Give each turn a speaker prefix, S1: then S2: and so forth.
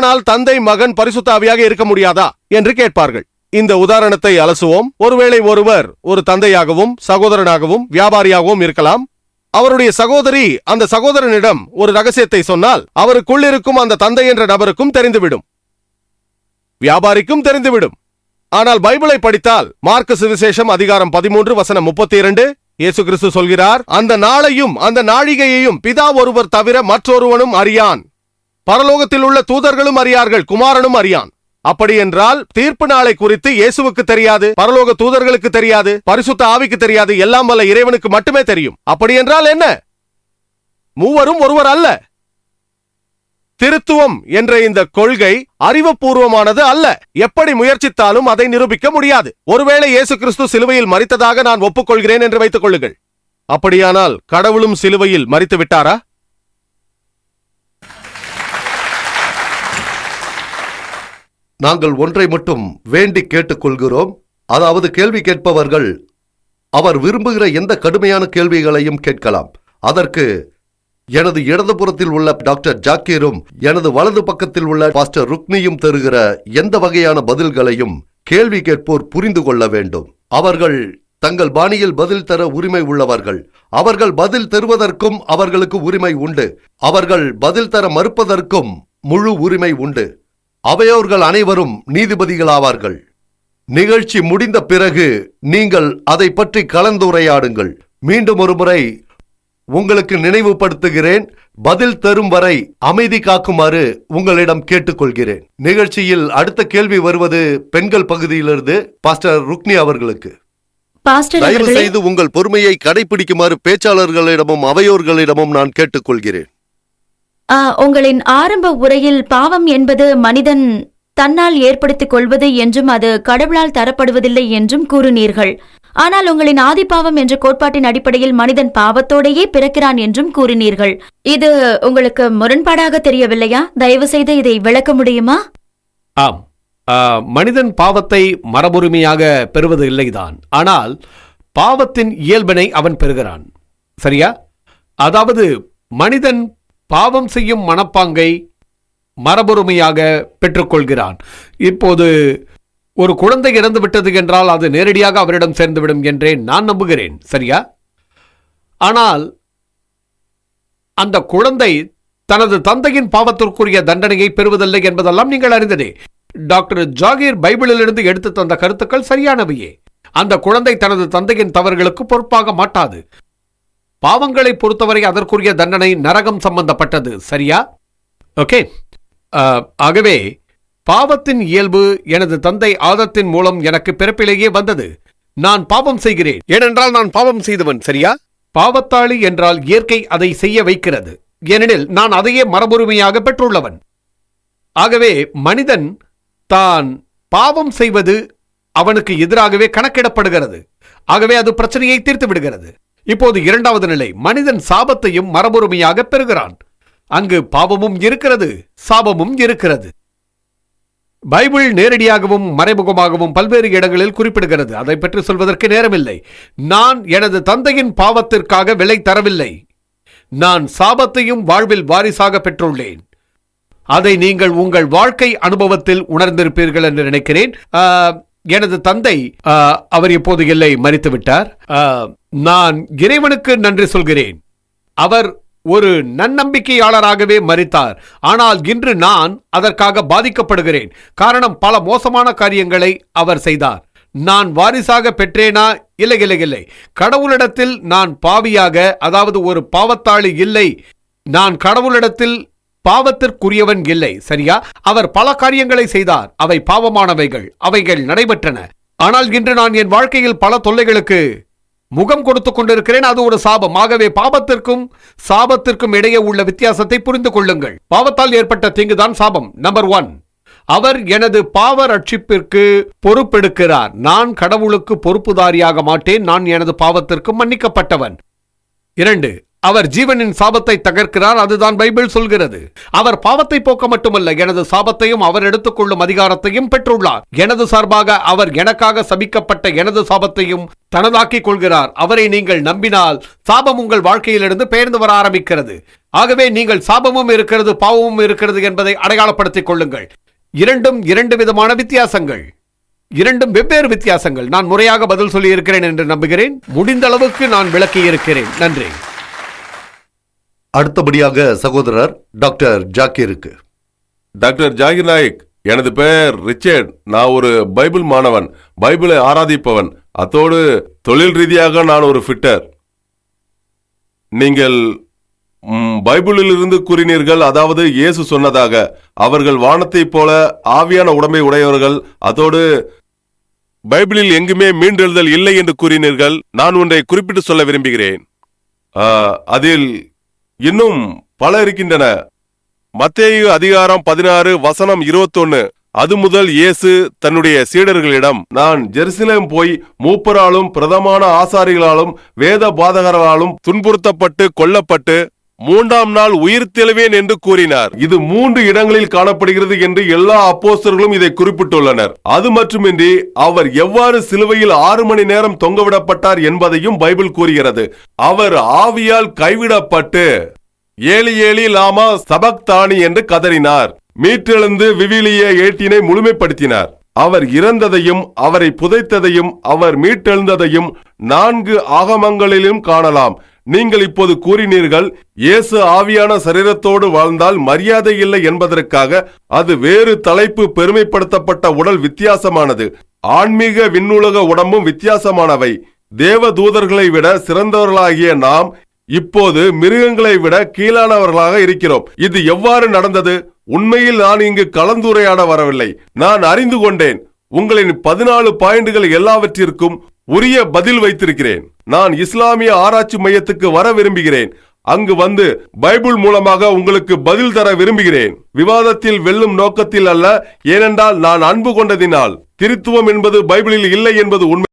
S1: தேவனால் தந்தை மகன் பரிசுத்தாவியாக இருக்க முடியாதா? என்று கேட்பார்கள். இந்த உதாரணத்தை அலசுவோம். ஒருவேளை ஒருவர் ஒரு தந்தையாகவும் சகோதரனாகவும் வியாபாரியாகவும் இருக்கலாம். அவருடைய சகோதரி அந்த சகோதரனிடம் ஒரு ரகசியத்தை சொன்னால் அவருக்குள் இருக்கும் அந்த தந்தை என்ற நபருக்கும் தெரிந்துவிடும். வியாபாரிக்கும் தெரிந்துவிடும். ஆனால் பைபிளை படித்தால் மார்க்கு சுவிசேஷம் அதிகாரம் பதிமூன்று வசனம் முப்பத்தி இரண்டு இயேசு கிறிஸ்து சொல்கிறார் அந்த நாளையும் அந்த நாழிகையையும் பிதா ஒருவர் தவிர மற்றொருவனும் அறியான். பரலோகத்தில் உள்ள தூதர்களும் அறியார்கள் குமாரனும் அறியான். அப்படி என்றால் தீர்ப்பு நாளை குறித்து இயேசுவுக்கு தெரியாது பரலோக தூதர்களுக்கு தெரியாது பரிசுத்த ஆவிக்கு தெரியாது எல்லாம் வல்ல இறைவனுக்கு மட்டுமே தெரியும். அப்படி என்றால் என்ன? மூவரும் ஒருவர் அல்ல. திருத்துவம் என்ற இந்த கொள்கை அறிவுபூர்வமானது அல்ல. எப்படி முயற்சித்தாலும் அதை நிரூபிக்க முடியாது. ஒருவேளை இயேசு கிறிஸ்து சிலுவையில் மறித்ததாக நான் ஒப்புக்கொள்கிறேன் என்று வைத்துக் கொள்ளுங்கள். அப்படியானால் கடவுளும் சிலுவையில் மறித்து விட்டாரா
S2: நாங்கள் ஒன்றை மட்டும் வேண்டி கேட்டுக்கொள்கிறோம். அதாவது கேள்வி கேட்பவர்கள் அவர் விரும்புகிற எந்த கடுமையான கேள்விகளையும் கேட்கலாம். அதற்கு எனது இடதுபுறத்தில் உள்ள டாக்டர் ஜாக்கீரும் எனது வலது பக்கத்தில் உள்ள பாஸ்டர் ருக்னியும் தருகிற எந்த வகையான பதில்களையும் கேள்வி கேட்போர் புரிந்து கொள்ள வேண்டும். அவர்கள் தங்கள் பாணியில் பதில் தர உரிமை உள்ளவர்கள். அவர்கள் பதில் தருவதற்கும் அவர்களுக்கு உரிமை உண்டு. அவர்கள் பதில் தர மறுப்பதற்கும் முழு உரிமை உண்டு. அவையோர்கள் அனைவரும் நீதிபதிகளாவார்கள். நிகழ்ச்சி முடிந்த பிறகு நீங்கள் அதை பற்றி கலந்துரையாடுங்கள். மீண்டும் ஒருமுறை உங்களுக்கு நினைவுபடுத்துகிறேன். பதில் தரும் வரை அமைதி காக்குமாறு உங்களிடம் கேட்டுக்கொள்கிறேன். நிகழ்ச்சியில் அடுத்த கேள்வி வருவது பெண்கள் பகுதியிலிருந்து பாஸ்டர் ருக்னி அவர்களுக்கு.
S3: பாஸ்டர்
S2: தயவு செய்து உங்கள் பொறுமையை கடைபிடிக்குமாறு பேச்சாளர்களிடமும் அவையோர்களிடமும் நான் கேட்டுக்கொள்கிறேன்.
S3: உங்களின் ஆரம்ப உரையில் பாவம் என்பது மனிதன் தன்னால் ஏற்படுத்திக் கொள்வது என்றும் அது கடவுளால் தரப்படுவதில்லை என்றும் கூறினீர்கள். ஆனால் உங்களின் ஆதிபாவம் என்ற கோட்பாட்டின் அடிப்படையில் மனிதன் பாவத்தோடையே பிறக்கிறான் என்றும் கூறினீர்கள். இது உங்களுக்கு முரண்பாடாக தெரியவில்லையா? தயவு செய்து இதை விளக்க முடியுமா?
S4: ஆம். ஆ, மனிதன் பாவத்தை மரபுரிமையாக பெறுவது இல்லைதான். ஆனால் பாவத்தின் இயல்பினை அவன் பெறுகிறான். சரியா? அதாவது மனிதன் பாவம் செய்யும் மனப்பாங்கை மரபுரிமையாக பெற்றுக்கொள்கிறான். இப்போது ஒரு குழந்தை இறந்து விட்டது என்றால் அது நேரடியாக அவரிடம் சேர்ந்துவிடும் என்றே நான் நம்புகிறேன் சரியா? ஆனால் அந்த குழந்தை தனது தந்தையின் பாவத்திற்குரிய தண்டனையை பெறுவதில்லை என்பதெல்லாம் நீங்கள் அறிந்ததே. டாக்டர் ஜாகீர் பைபிளிலிருந்து எடுத்து தந்த கருத்துக்கள் சரியானவையே. அந்த குழந்தை தனது தந்தையின் தவறுகளுக்கு பொறுப்பாக மாட்டாது. பாவங்களை பொறுத்தவரை அதற்குரிய தண்டனை நரகம் சம்பந்தப்பட்டது. சரியா? ஓகே. ஆகவே பாவத்தின் இயல்பு எனது தந்தை ஆதத்தின் மூலம் எனக்கு பிறப்பிலேயே வந்தது. நான் பாவம் செய்கிறேன். ஏனென்றால் நான் பாவம் செய்தவன். சரியா? பாவத்தாளி என்றால் இயற்கை அதை செய்ய வைக்கிறது. ஏனெனில் நான் அதையே மரபுரிமையாக பெற்றுள்ளவன். ஆகவே மனிதன் தான் பாவம் செய்வது அவனுக்கு எதிராகவே கணக்கிடப்படுகிறது. ஆகவே அது பிரச்சனையை தீர்த்து விடுகிறது இப்போது இரண்டாவது நிலை மனிதன் சாபத்தையும் மரபுரிமையாக பெறுகிறான். அங்கு பாவமும் இருக்கிறது சாபமும் இருக்கிறது. பைபிள் நேரடியாகவும் மறைமுகமாகவும் பல்வேறு இடங்களில் குறிப்பிடுகிறது. அதை பற்றி சொல்வதற்கு நேரமில்லை. நான் எனது தந்தையின் பாவத்திற்காக விலை தரவில்லை. நான் சாபத்தையும் வாழ்வில் வாரிசாக பெற்றுள்ளேன். அதை நீங்கள் உங்கள் வாழ்க்கை அனுபவத்தில் உணர்ந்திருப்பீர்கள் என்று நினைக்கிறேன். எனது தந்தை அவர் இப்போது இல்லை மறித்து விட்டார் நான் இறைவனுக்கு நன்றி சொல்கிறேன். அவர் ஒரு நன்னம்பிக்கையாளராகவே மறித்தார் ஆனால் இன்று நான் அதற்காக பாதிக்கப்படுகிறேன். காரணம் பல மோசமான காரியங்களை அவர் செய்தார். நான் வாரிசாக பெற்றேனா? இல்லை இல்லை இல்லை. கடவுளிடத்தில் நான் பாவியாக அதாவது ஒரு பாவத்தாளி இல்லை. நான் கடவுளிடத்தில் பாவத்திற்குரியவன் இல்லை. சரியா? அவர் பல காரியங்களை செய்தார். அவை பாவமானவைகள். அவைகள் நடைபெற்றன. ஆனால் இன்று நான் என் வாழ்க்கையில் பல தொல்லைகளுக்கு முகம் கொடுத்துக் கொண்டிருக்கிறேன். அது ஒரு சாபம். ஆகவே பாவத்திற்கும் சாபத்திற்கும் இடையே உள்ள வித்தியாசத்தை புரிந்து கொள்ளுங்கள். பாவத்தால் ஏற்பட்ட தீங்குதான் சாபம். நம்பர் ஒன் அவர் எனது பாவ ரட்சிப்பிற்கு பொறுப்பெடுக்கிறார். நான் கடவுளுக்கு பொறுப்புதாரியாக மாட்டேன். நான் எனது பாவத்திற்கு மன்னிக்கப்பட்டவன். இரண்டு அவர் ஜீவனின் சாபத்தை தகர்க்கிறார் அதுதான் பைபிள் சொல்கிறது. அவர் பாவத்தை போக்க மட்டுமல்ல எனது சாபத்தையும் அவர் எடுத்துக்கொள்ளும் அதிகாரத்தையும் பெற்றுள்ளார். எனது சார்பாக அவர் எனக்காக சபிக்கப்பட்ட எனது சாபத்தையும் தனதாக்கிக் கொள்கிறார். அவரை நீங்கள் நம்பினால் சாபம் உங்கள் வாழ்க்கையிலிருந்து பெயர்ந்து வர ஆரம்பிக்கிறது. ஆகவே நீங்கள் சாபமும் இருக்கிறது பாவமும் இருக்கிறது என்பதை அடையாளப்படுத்திக் கொள்ளுங்கள். இரண்டும் இரண்டு விதமான வித்தியாசங்கள். இரண்டும் வெவ்வேறு வித்தியாசங்கள். நான் முறையாக பதில் சொல்லியிருக்கிறேன் என்று நம்புகிறேன். முடிந்த அளவுக்கு நான் விளக்கி இருக்கிறேன் நன்றி.
S2: அடுத்தபடியாக சகோதரர் டாக்டர் ஜாக்கிருக்கு.
S5: டாக்டர் ஜாகிர் நாயக் எனது பெயர் ரிச்சர்ட். நான் ஒரு பைபிள் மாணவன் பைபிளை ஆராதிப்பவன். அத்தோடு தொழில் ரீதியாக நான் ஒரு ஃபிட்டர் நீங்கள் பைபிளிலிருந்து கூறினீர்கள் அதாவது இயேசு சொன்னதாக. அவர்கள் வானத்தைப் போல ஆவியான உடம்பை உடையவர்கள். அதோடு பைபிளில் எங்குமே மீண்டெழுதல் இல்லை என்று கூறினீர்கள். நான் ஒன்றை குறிப்பிட்டு சொல்ல விரும்புகிறேன். அதில் இன்னும் பல இருக்கின்றன. மத்தேயு அதிகாரம் பதினாறு வசனம் இருபத்தொன்னு. அது முதல் இயேசு தன்னுடைய சீடர்களிடம் நான் ஜெருசலேம் போய் மூப்பராலும் பிரதமான ஆசாரிகளாலும் வேத பாதகர்களாலும் துன்புறுத்தப்பட்டு கொல்லப்பட்டு மூன்றாம் நாள் உயிர் தெளிவேன் என்று கூறினார். இது மூன்று இடங்களில் காணப்படுகிறது என்று எல்லா அப்போஸ்தர்களும் இதை குறிப்பிட்டுள்ளனர். அது மட்டுமின்றி அவர் எவ்வாறு சிலுவையில் ஆறு மணி நேரம் தொங்கவிடப்பட்டார் என்பதையும் பைபிள் கூறுகிறது. அவர் ஆவியால் கைவிடப்பட்டு ஏலி ஏலி லாமா சபக்தானி என்று கதறினார். மீட்டெழுந்து விவிலிய ஏட்டினை முழுமைப்படுத்தினார். அவர் இறந்ததையும் அவரை புதைத்ததையும் அவர் மீட்டெழுந்ததையும் நான்கு ஆகமங்களிலும் காணலாம். நீங்கள் இப்போது கூறினீர்கள் இயேசு ஆவியான சரீரத்தோடு வாழ்ந்தால் மரியாதை இல்லை என்பதற்காக அது வேறு தலைப்பு பெருமைப்படுத்தப்பட்ட உடல் வித்தியாசமானது. ஆன்மீக விண்ணுலக உடம்பும் வித்தியாசமானவை. தேவ தூதர்களை விட சிறந்தவர்களாகிய நாம் இப்போது மிருகங்களை விட கீழானவர்களாக இருக்கிறோம். இது எவ்வாறு நடந்தது? உண்மையில் நான் இங்கு கலந்துரையாட வரவில்லை. நான் அறிந்து கொண்டேன். உங்களின் பதினாலு பாயிண்டுகள் எல்லாவற்றிற்கும் உரிய பதில் வைத்திருக்கிறேன். நான் இஸ்லாமிய ஆராய்ச்சி மையத்துக்கு வர விரும்புகிறேன். அங்கு வந்து பைபிள் மூலமாக உங்களுக்கு பதில் தர விரும்புகிறேன். விவாதத்தில் வெல்லும் நோக்கத்தில் அல்ல ஏனென்றால் நான் அன்பு கொண்டதினால். திருத்துவம் என்பது பைபிளில் இல்லை என்பது உண்மை.